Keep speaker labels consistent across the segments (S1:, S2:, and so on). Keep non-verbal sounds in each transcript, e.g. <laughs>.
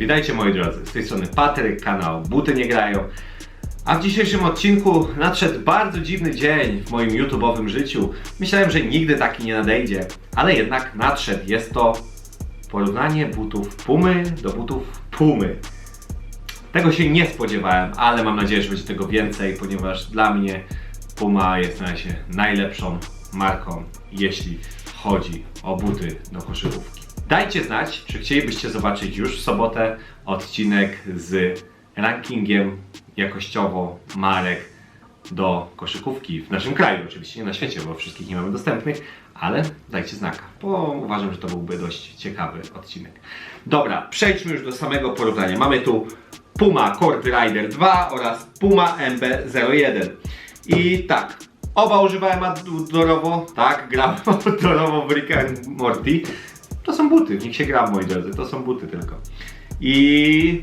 S1: Witajcie moi drodzy, z tej strony Patryk, kanał Buty Nie Grają. A w dzisiejszym odcinku nadszedł bardzo dziwny dzień w moim YouTube'owym życiu. Myślałem, że nigdy taki nie nadejdzie, ale jednak nadszedł. Jest to porównanie butów Pumy do butów Pumy. Tego się nie spodziewałem, ale mam nadzieję, że będzie tego więcej, ponieważ dla mnie Puma jest na razie najlepszą marką, jeśli chodzi o buty do koszykówki. Dajcie znać, czy chcielibyście zobaczyć już w sobotę odcinek z rankingiem jakościowo marek do koszykówki w naszym kraju, oczywiście nie na świecie, bo wszystkich nie mamy dostępnych, ale dajcie znaka, bo uważam, że to byłby dość ciekawy odcinek. Dobra, przejdźmy już do samego porównania. Mamy tu Puma Court Rider 2 oraz Puma MB01. I tak, oba używałem outdoorowo, tak, grałem <laughs> outdoorowo w Rick and Morty. To są buty, w nich się gra, moi drodzy, to są buty tylko. I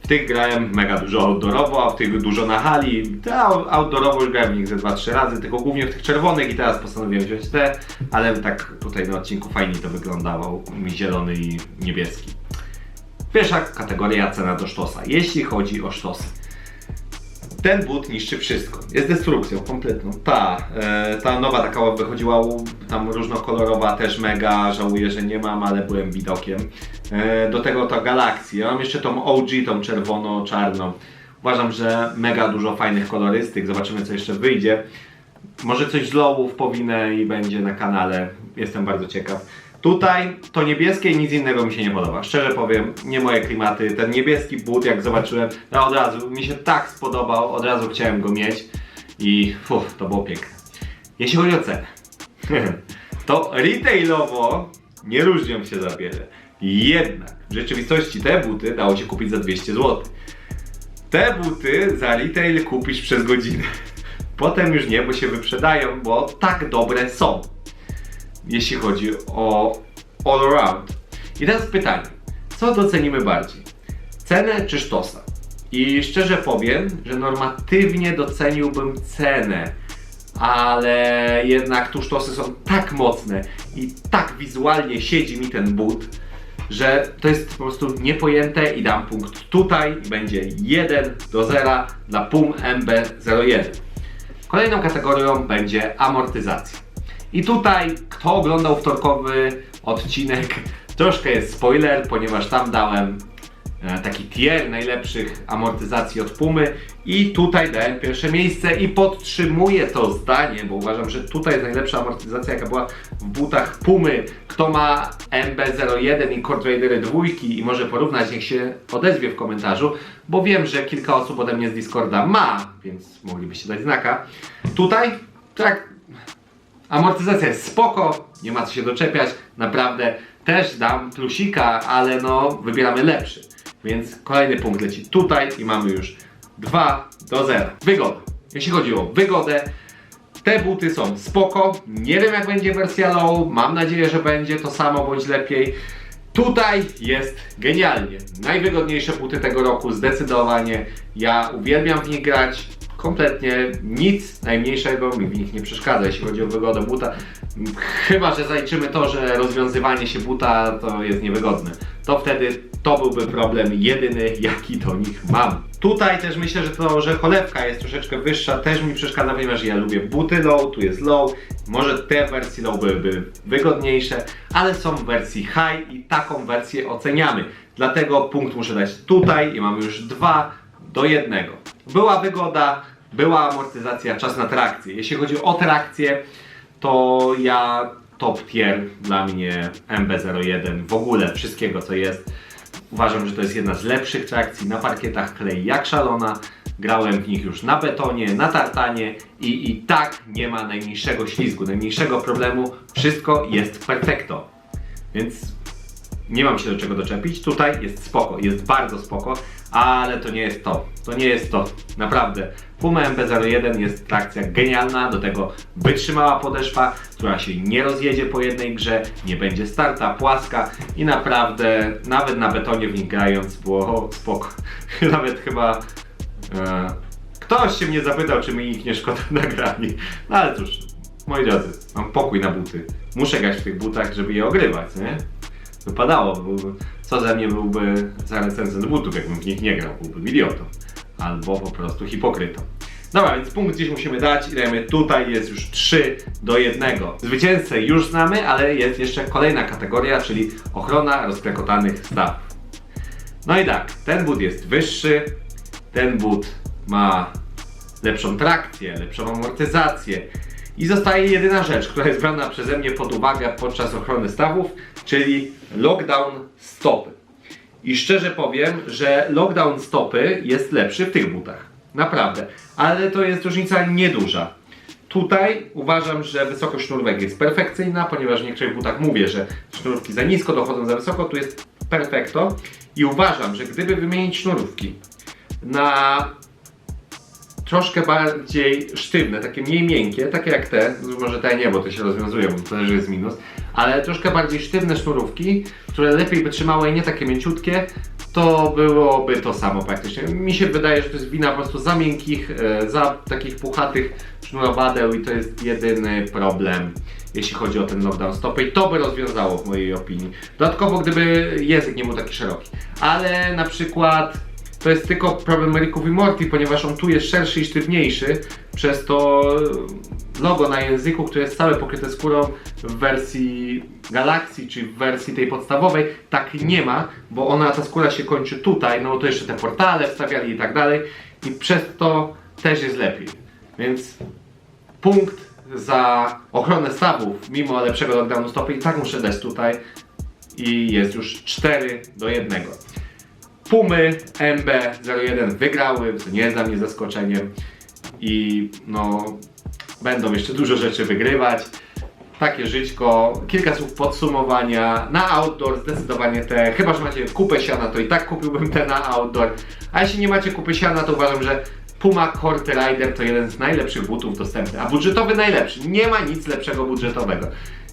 S1: w tych grałem mega dużo outdoorowo, a w tych dużo na hali. Te out- outdoorowo już grałem w nich ze 2-3 razy, tylko głównie w tych czerwonych i teraz postanowiłem wziąć te, ale tak tutaj na odcinku fajnie to wyglądało, zielony i niebieski. Pierwsza kategoria cena do sztosa, jeśli chodzi o sztosy. Ten but niszczy wszystko. Jest destrukcją kompletną. Ta, e, ta nowa taka wychodziła tam różnokolorowa, też mega. Żałuję, że nie mam, ale byłem widokiem. E, do tego ta Galaxy. Ja mam jeszcze tą OG, tą czerwono-czarną. Uważam, że mega dużo fajnych kolorystyk. Zobaczymy, co jeszcze wyjdzie. Może coś z lowów powinę i będzie na kanale. Jestem bardzo ciekaw. Tutaj to niebieskie i nic innego mi się nie podoba. Szczerze powiem, nie moje klimaty. Ten niebieski but, jak zobaczyłem, to od razu mi się tak spodobał, od razu chciałem go mieć i uf, to było piękne. Jeśli chodzi o cenę, <laughs> to retailowo nie różnią się za wiele. Jednak w rzeczywistości te buty dało się kupić za 200 zł. Te buty za retail kupisz przez godzinę. Potem już nie, bo się wyprzedają, bo tak dobre są. Jeśli chodzi o all around. I teraz pytanie, co docenimy bardziej? Cenę czy sztosa? I szczerze powiem, że normatywnie doceniłbym cenę, ale jednak tu sztosy są tak mocne i tak wizualnie siedzi mi ten but, że to jest po prostu niepojęte i dam punkt tutaj i będzie 1 do 0 dla PUM MB01. Kolejną kategorią będzie amortyzacja. I tutaj, kto oglądał wtorkowy odcinek, <laughs> troszkę jest spoiler, ponieważ tam dałem taki tier najlepszych amortyzacji od Pumy i tutaj dałem pierwsze miejsce i podtrzymuję to zdanie, bo uważam, że tutaj jest najlepsza amortyzacja jaka była w butach Pumy. Kto ma MB01 i Cord Raidery dwójki i może porównać, niech się odezwie w komentarzu, bo wiem, że kilka osób ode mnie z Discorda ma, więc moglibyście dać znaka. Tutaj tak Amortyzacja jest spoko, nie ma co się doczepiać, naprawdę też dam plusika, ale no wybieramy lepszy. Więc kolejny punkt leci tutaj i mamy już 2 do 0. Wygoda. Jeśli chodzi o wygodę, te buty są spoko. Nie wiem jak będzie wersja low, mam nadzieję, że będzie to samo bądź lepiej. Tutaj jest genialnie. Najwygodniejsze buty tego roku, zdecydowanie. Ja uwielbiam w nich grać. Kompletnie nic najmniejszego mi w nich nie przeszkadza, jeśli chodzi o wygodę buta. Chyba, że zaliczymy to, że rozwiązywanie się buta to jest niewygodne. To wtedy to byłby problem jedyny, jaki do nich mam. Tutaj też myślę, że to, że cholewka jest troszeczkę wyższa, też mi przeszkadza, ponieważ ja lubię buty low, tu jest low. Może te wersje low byłyby wygodniejsze, ale są w wersji high i taką wersję oceniamy. Dlatego punkt muszę dać tutaj i mamy już 2 do 1. Była wygoda, była amortyzacja, czas na trakcję. Jeśli chodzi o trakcję, to ja top tier dla mnie MB01 w ogóle wszystkiego co jest. Uważam, że to jest jedna z lepszych trakcji na parkietach klei jak szalona. Grałem w nich już na betonie, na tartanie i, i tak nie ma najmniejszego ślizgu, najmniejszego problemu. Wszystko jest perfekto. Więc nie mam się do czego doczepić. Tutaj jest spoko, jest bardzo spoko, ale to nie jest to. To nie jest to. Naprawdę. Puma MP01 jest trakcja genialna, do tego wytrzymała podeszwa, która się nie rozjedzie po jednej grze, nie będzie starta, płaska i naprawdę, nawet na betonie w nich grając było spoko. <laughs> Nawet chyba e, ktoś się mnie zapytał, czy mi ich nie szkoda <laughs> nagrani. No ale cóż, moi drodzy, mam pokój na buty. Muszę grać w tych butach, żeby je ogrywać, nie? Wypadało, bo co ze mnie byłby za recenzent butów, jakbym w nich nie grał, byłbym idiotą. Albo po prostu hipokrytą. Dobra, więc punkt gdzieś musimy dać i dajemy tutaj jest już 3 do 1. Zwycięzcę już znamy, ale jest jeszcze kolejna kategoria, czyli ochrona rozklekotanych stawów. No i tak, ten but jest wyższy, ten but ma lepszą trakcję, lepszą amortyzację. I zostaje jedyna rzecz, która jest brana przeze mnie pod uwagę podczas ochrony stawów, czyli lockdown stopy. I szczerze powiem, że lockdown stopy jest lepszy w tych butach. Naprawdę. Ale to jest różnica nieduża. Tutaj uważam, że wysokość sznurówek jest perfekcyjna, ponieważ w niektórych butach mówię, że sznurówki za nisko dochodzą za wysoko, tu jest perfekto. I uważam, że gdyby wymienić sznurówki na troszkę bardziej sztywne, takie mniej miękkie, takie jak te, może te nie, bo te się rozwiązują, to też jest minus, ale troszkę bardziej sztywne sznurówki, które lepiej by trzymały i nie takie mięciutkie, to byłoby to samo praktycznie. Mi się wydaje, że to jest wina po prostu za miękkich, e, za takich puchatych sznurowadeł i to jest jedyny problem, jeśli chodzi o ten lockdown stopy i to by rozwiązało w mojej opinii. Dodatkowo gdyby język nie był taki szeroki, ale na przykład to jest tylko problem Ricków i Morty, ponieważ on tu jest szerszy i sztywniejszy, przez to logo na języku, które jest całe pokryte skórą w wersji Galaxy, czy w wersji tej podstawowej, tak nie ma, bo ona, ta skóra się kończy tutaj, no bo to jeszcze te portale wstawiali i tak dalej i przez to też jest lepiej. Więc punkt za ochronę stawów, mimo lepszego lockdownu stopy i tak muszę dać tutaj i jest już 4 do 1. Pumy MB01 wygrały, co nie jest dla mnie zaskoczeniem i no będą jeszcze dużo rzeczy wygrywać. Takie żyćko, kilka słów podsumowania. Na outdoor zdecydowanie te, chyba że macie kupę siana, to i tak kupiłbym te na outdoor. A jeśli nie macie kupy siana, to uważam, że Puma Corte Rider to jeden z najlepszych butów dostępnych, a budżetowy najlepszy. Nie ma nic lepszego budżetowego.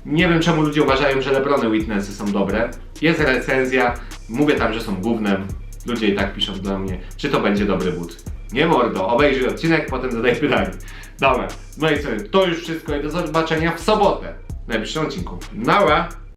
S1: Nie wiem czemu ludzie uważają, że Lebrony Witnessy są dobre. Jest recenzja, mówię tam, że są gównem. Ludzie i tak piszą do mnie, czy to będzie dobry but. Nie mordo, obejrzyj odcinek, potem zadaj pytanie. Dobra, no i co, to już wszystko i do zobaczenia w sobotę w najbliższym odcinku. Nara!